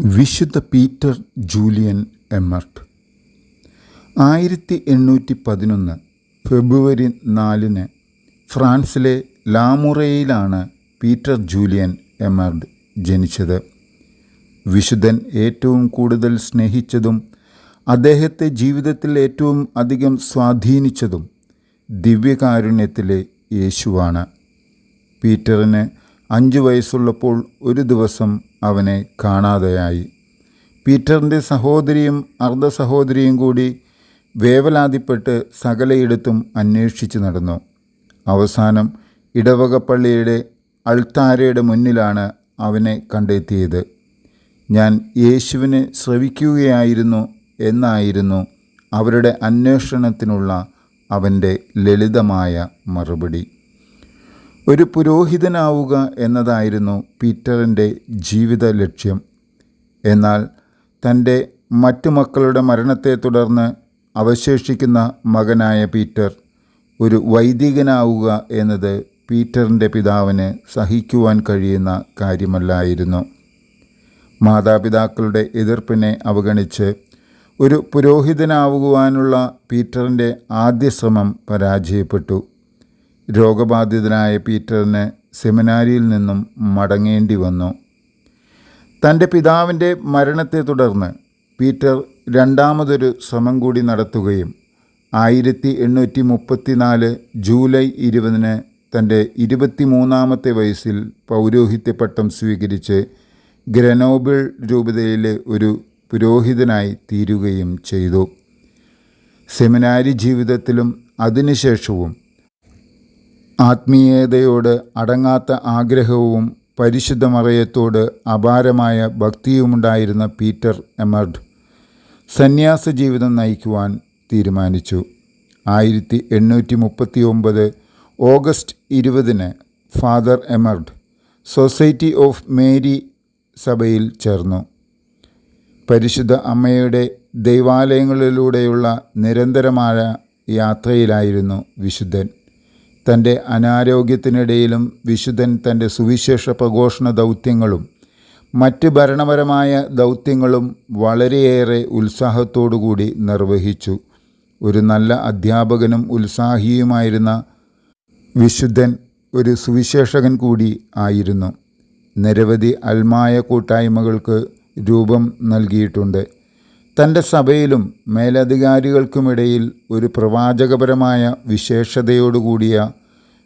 വിശുദ്ധ Peter Julian എമ്മർട്ട് ആയിരത്തി എണ്ണൂറ്റി പതിനൊന്ന് ഫെബ്രുവരി നാലിന് ഫ്രാൻസിലെ ലാമുറയിലാണ് പീറ്റർ ജൂലിയൻ എമർഡ് ജനിച്ചത്. വിശുദ്ധൻ ഏറ്റവും കൂടുതൽ സ്നേഹിച്ചതും അദ്ദേഹത്തെ ജീവിതത്തിൽ ഏറ്റവും അധികം സ്വാധീനിച്ചതും ദിവ്യകാരുണ്യത്തിലെ യേശുവാണ്. പീറ്ററിന് അഞ്ച് വയസ്സുള്ളപ്പോൾ ഒരു ദിവസം അവനെ കാണാതെയായി. പീറ്ററിന്റെ സഹോദരിയും അർദ്ധ സഹോദരിയും കൂടി വേവലാതിപ്പെട്ട് സകലയിടത്തും അന്വേഷിച്ചു നടന്നു. അവസാനം ഇടവകപ്പള്ളിയുടെ അൾത്താരയുടെ മുന്നിലാണ് അവനെ കണ്ടെത്തിയത്. ഞാൻ യേശുവിനെ ശ്രവിക്കുകയായിരുന്നു എന്നായിരുന്നു അവരുടെ അന്വേഷണത്തിനുള്ള അവന്റെ ലളിതമായ മറുപടി. ഒരു പുരോഹിതനാവുക എന്നതായിരുന്നു പീറ്ററിന്റെ ജീവിത ലക്ഷ്യം എന്നാൽ തന്റെ മറ്റു മക്കളുടെ മരണത്തെ തുടർന്ന് അവശേഷിക്കുന്ന മകനായ പീറ്റർ ഒരു വൈദികനാവുക എന്നത് പീറ്ററിന്റെ പിതാവിന് സഹിക്കുവാൻ കഴിയുന്ന കാര്യമല്ലായിരുന്നു. മാതാപിതാക്കളുടെ എതിർപ്പിനെ അവഗണിച്ച് ഒരു പുരോഹിതനാവുവാനുള്ള പീറ്ററിന്റെ ആദ്യ ശ്രമം പരാജയപ്പെട്ടു. രോഗബാധിതനായ പീറ്ററിന് സെമിനാരിയിൽ നിന്നും മടങ്ങേണ്ടി വന്നു. തന്റെ പിതാവിന്റെ മരണത്തെ തുടർന്ന് പീറ്റർ രണ്ടാമതൊരു ശ്രമം കൂടി നടത്തുകയും ആയിരത്തി എണ്ണൂറ്റി മുപ്പത്തിനാല് ജൂലൈ ഇരുപതിന് തന്റെ ഇരുപത്തിമൂന്നാമത്തെ വയസ്സിൽ പൗരോഹിത്യപട്ടം സ്വീകരിച്ച് ഗ്രനോബിൾ രൂപതയിലെ ഒരു പുരോഹിതനായി തീരുകയും ചെയ്തു. സെമിനാരി ജീവിതത്തിലും അതിനുശേഷവും ആത്മീയതയോട് അടങ്ങാത്ത ആഗ്രഹവും പരിശുദ്ധ മറയത്തോട് അപാരമായ ഭക്തിയുമുണ്ടായിരുന്ന പീറ്റർ എമർഡ് സന്യാസ ജീവിതം നയിക്കുവാൻ തീരുമാനിച്ചു. ആയിരത്തി എണ്ണൂറ്റി മുപ്പത്തി ഒമ്പത് ഓഗസ്റ്റ് ഇരുപതിന് Father Eymard society of Mary സഭയിൽ ചേർന്നു. പരിശുദ്ധ അമ്മയുടെ ദൈവാലയങ്ങളിലൂടെയുള്ള നിരന്തരമായ യാത്രയിലായിരുന്നു വിശുദ്ധൻ. തന്റെ അനാരോഗ്യത്തിനിടയിലും വിശുദ്ധൻ തന്റെ സുവിശേഷ പ്രഘോഷണ ദൗത്യങ്ങളും മറ്റ് ഭരണപരമായ ദൗത്യങ്ങളും വളരെയേറെ ഉത്സാഹത്തോടുകൂടി നിർവഹിച്ചു. ഒരു നല്ല അധ്യാപകനും ഉത്സാഹിയുമായിരുന്ന വിശുദ്ധൻ ഒരു സുവിശേഷകൻ കൂടി ആയിരുന്നു. നിരവധി അൽമായ കൂട്ടായ്മകൾക്ക് രൂപം നൽകിയിട്ടുണ്ട്. തന്റെ സഭയിലും മേലധികാരികൾക്കുമിടയിൽ ഒരു പ്രവാചകപരമായ വിശേഷതയോടുകൂടിയ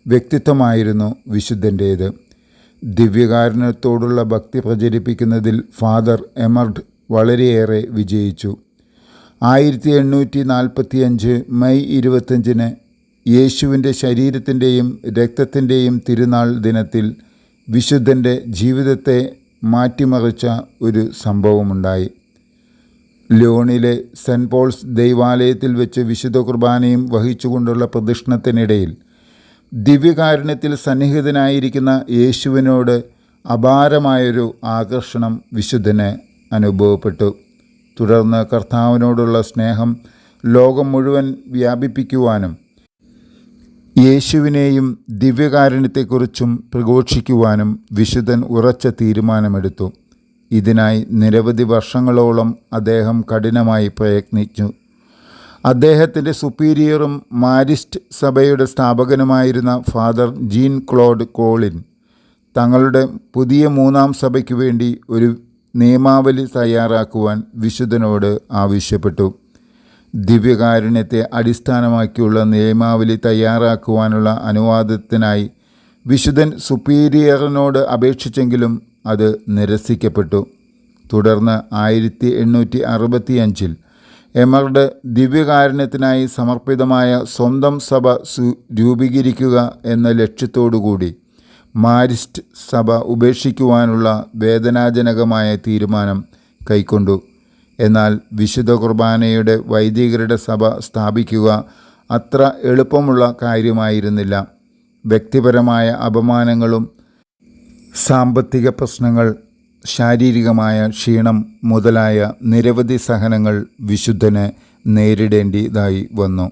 വ്യക്തിത്വമായിരുന്നു വിശുദ്ധന്റേത് ദിവ്യകാരുണ്യത്തോടുള്ള ഭക്തി പ്രചരിപ്പിക്കുന്നതിൽ ഫാദർ എമർഡ് വളരെയേറെ വിജയിച്ചു. ആയിരത്തി എണ്ണൂറ്റി നാൽപ്പത്തി അഞ്ച് മെയ് ഇരുപത്തഞ്ചിന് യേശുവിന്റെ ശരീരത്തിന്റെയും രക്തത്തിന്റെയും തിരുനാൾ ദിനത്തിൽ വിശുദ്ധന്റെ ജീവിതത്തെ മാറ്റിമറിച്ച ഒരു സംഭവമുണ്ടായി. ലിയോണിലെ സെന്റ് പോൾസ് ദൈവാലയത്തിൽ വെച്ച് വിശുദ്ധ കുർബാനയും വഹിച്ചുകൊണ്ടുള്ള പ്രദക്ഷിണത്തിനിടയിൽ ദിവ്യകാരുണ്യത്തിൽ സന്നിഹിതനായിരിക്കുന്ന യേശുവിനോട് അപാരമായൊരു ആകർഷണം വിശുദ്ധന് അനുഭവപ്പെട്ടു. തുടർന്ന് കർത്താവിനോടുള്ള സ്നേഹം ലോകം മുഴുവൻ വ്യാപിപ്പിക്കുവാനും യേശുവിനെയും ദിവ്യകാരുണ്യത്തെക്കുറിച്ചും പ്രഘോഷിക്കുവാനും വിശുദ്ധൻ ഉറച്ച തീരുമാനമെടുത്തു. ഇതിനായി നിരവധി വർഷങ്ങളോളം അദ്ദേഹം കഠിനമായി പ്രയത്നിച്ചു. അദ്ദേഹത്തിന്റെ സുപ്പീരിയറും മാരിസ്റ്റ് സഭയുടെ സ്ഥാപകനുമായിരുന്ന ഫാദർ ജീൻ ക്ലോഡ് കോളിൻ തങ്ങളുടെ പുതിയ മൂന്നാം സഭയ്ക്ക് വേണ്ടി ഒരു നിയമാവലി തയ്യാറാക്കുവാൻ വിശുദ്ധനോട് ആവശ്യപ്പെട്ടു. ദിവ്യകാരുണ്യത്തെ അടിസ്ഥാനമാക്കിയുള്ള നിയമാവലി തയ്യാറാക്കുവാനുള്ള അനുവാദത്തിനായി വിശുദ്ധൻ സുപ്പീരിയറിനോട് അപേക്ഷിച്ചെങ്കിലും അത് നിരസിക്കപ്പെട്ടു. തുടർന്ന് ആയിരത്തി എണ്ണൂറ്റി അറുപത്തി അഞ്ചിൽ എമറുടെ ദിവ്യകാരുണ്യത്തിനായി സമർപ്പിതമായ സ്വന്തം സഭ രൂപീകരിക്കുക എന്ന ലക്ഷ്യത്തോടുകൂടി മാരിസ്റ്റ് സഭ ഉപേക്ഷിക്കുവാനുള്ള വേദനാജനകമായ തീരുമാനം കൈക്കൊണ്ടു. എന്നാൽ വിശുദ്ധ കുർബാനയുടെ വൈദികരുടെ സഭ സ്ഥാപിക്കുക അത്ര എളുപ്പമുള്ള കാര്യമായിരുന്നില്ല. വ്യക്തിപരമായ അപമാനങ്ങളും സാമ്പത്തിക പ്രശ്നങ്ങൾ ശാരീരികമായ ക്ഷീണം മുതലായ നിരവധി സഹനങ്ങൾ വിശുദ്ധന് നേരിടേണ്ടതായി വന്നു.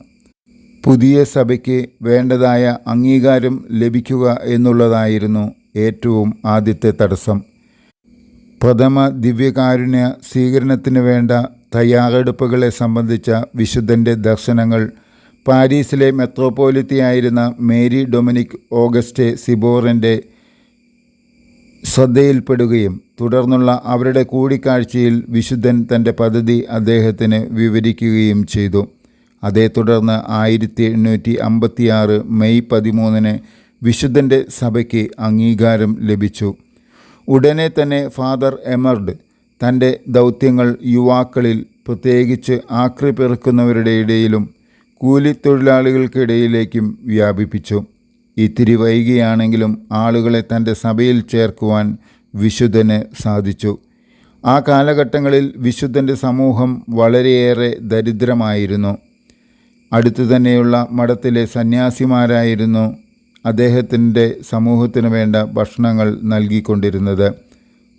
പുതിയ സഭയ്ക്ക് വേണ്ടതായ അംഗീകാരം ലഭിക്കുക എന്നുള്ളതായിരുന്നു ഏറ്റവും ആദ്യത്തെ തടസ്സം. പ്രഥമ ദിവ്യകാരുണ്യ സ്വീകരണത്തിന് വേണ്ട തയ്യാറെടുപ്പുകളെ സംബന്ധിച്ച വിശുദ്ധന്റെ ദർശനങ്ങൾ പാരീസിലെ മെത്രോപോലിത്തിയായിരുന്ന മേരി ഡൊമിനിക് ഓഗസ്റ്റ് സിബോറിന്റെ ശ്രദ്ധയിൽപ്പെടുകയും തുടർന്നുള്ള അവരുടെ കൂടിക്കാഴ്ചയിൽ വിശുദ്ധൻ തന്റെ പദ്ധതി അദ്ദേഹത്തിന് വിവരിക്കുകയും ചെയ്തു. അതേ തുടർന്ന് ആയിരത്തി എണ്ണൂറ്റി അമ്പത്തിയാറ് മെയ് പതിമൂന്നിന് വിശുദ്ധന്റെ സഭയ്ക്ക് അംഗീകാരം ലഭിച്ചു. ഉടനെ തന്നെ ഫാദർ എമർഡ് തന്റെ ദൗത്യങ്ങൾ യുവാക്കളിൽ പ്രത്യേകിച്ച് ആക്രി പെറുക്കുന്നവരുടെ ഇടയിലും കൂലിത്തൊഴിലാളികൾക്കിടയിലേക്കും വ്യാപിപ്പിച്ചു. ഇത്തിരി വൈകിയാണെങ്കിലും ആളുകളെ തന്റെ സഭയിൽ ചേർക്കുവാൻ വിശുദ്ധന് സാധിച്ചു. ആ കാലഘട്ടങ്ങളിൽ വിശുദ്ധന്റെ സമൂഹം വളരെയേറെ ദരിദ്രമായിരുന്നു. അടുത്തു തന്നെയുള്ള മഠത്തിലെ സന്യാസിമാരായിരുന്നു അദ്ദേഹത്തിന്റെ സമൂഹത്തിന് വേണ്ട ഭക്ഷണങ്ങൾ നൽകിക്കൊണ്ടിരുന്നത്.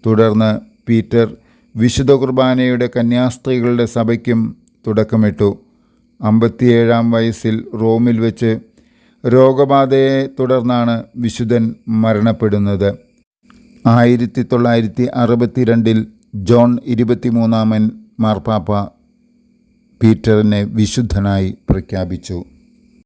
തുടർന്ന് പീറ്റർ വിശുദ്ധ കുർബാനയുടെ കന്യാസ്ത്രീകളുടെ സഭയ്ക്കും തുടക്കമിട്ടു. അമ്പത്തിയേഴാം വയസ്സിൽ റോമിൽ വെച്ച് രോഗബാധയെ തുടർന്നാണ് വിശുദ്ധൻ മരണപ്പെടുന്നത്. ആയിരത്തി തൊള്ളായിരത്തി അറുപത്തിരണ്ടിൽ ജോൺ ഇരുപത്തിമൂന്നാമൻ മാർപ്പാപ്പ പീറ്ററിനെ വിശുദ്ധനായി പ്രഖ്യാപിച്ചു.